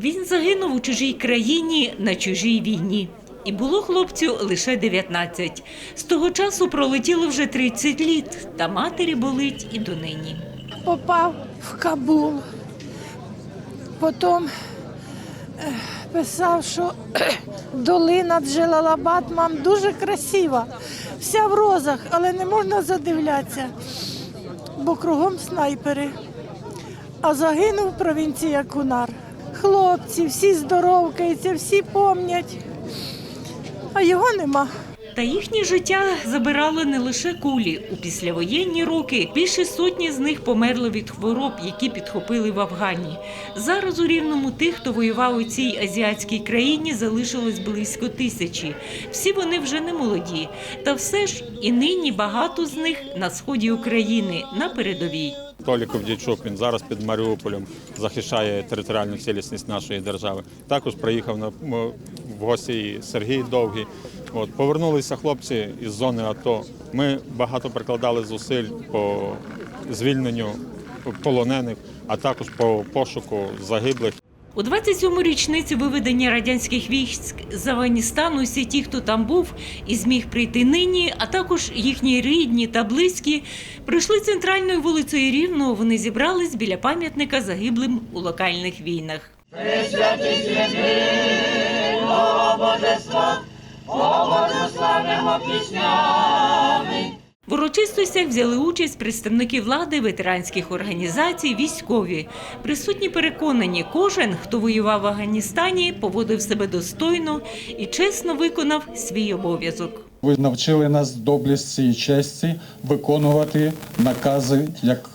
Він загинув у чужій країні на чужій війні. І було хлопцю лише 19. З того часу пролетіло вже 30 літ, та матері болить і донині. попав в Кабул. Потім е, писав, що долина Джелалабад мам дуже красива, вся в розах, але не можна задивлятися, бо кругом снайпери. А загинув провінція Кунар. Хлопці, всі здоровкаються, всі помнять, а його нема. Та їхнє життя забирали не лише кулі. У післявоєнні роки більше сотні з них померли від хвороб, які підхопили в Афгані. Зараз у рівному тих, хто воював у цій азіатській країні, залишилось близько тисячі. Всі вони вже не молоді. Та все ж і нині багато з них на сході України на передовій. Толіков Дячук, він зараз під Маріуполем захищає територіальну цілісність нашої держави. Також приїхав на в гості Сергій Довгий. От повернулися хлопці із зони АТО. Ми багато прикладали зусиль по звільненню полонених, а також по пошуку загиблих. У 27-му річницю виведення радянських військ з Афганістану всі ті, хто там був і зміг прийти нині, а також їхні рідні та близькі, пройшли центральною вулицею Рівного. Вони зібрались біля пам'ятника загиблим у локальних війнах. В урочистостях взяли участь представники влади, ветеранських організацій, військові. Присутні переконані, кожен, хто воював в Афганістані, поводив себе достойно і чесно виконав свій обов'язок. Ви навчили нас доблесті і честі виконувати накази, як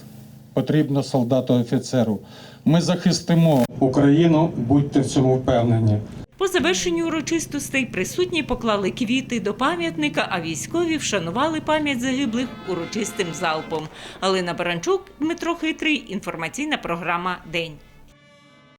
потрібно солдату офіцеру. Ми захистимо Україну, будьте в цьому впевнені. По завершенню урочистостей присутні поклали квіти до пам'ятника, а військові вшанували пам'ять загиблих урочистим залпом. Алина Баранчук, Дмитро Хитрий. Інформаційна програма День.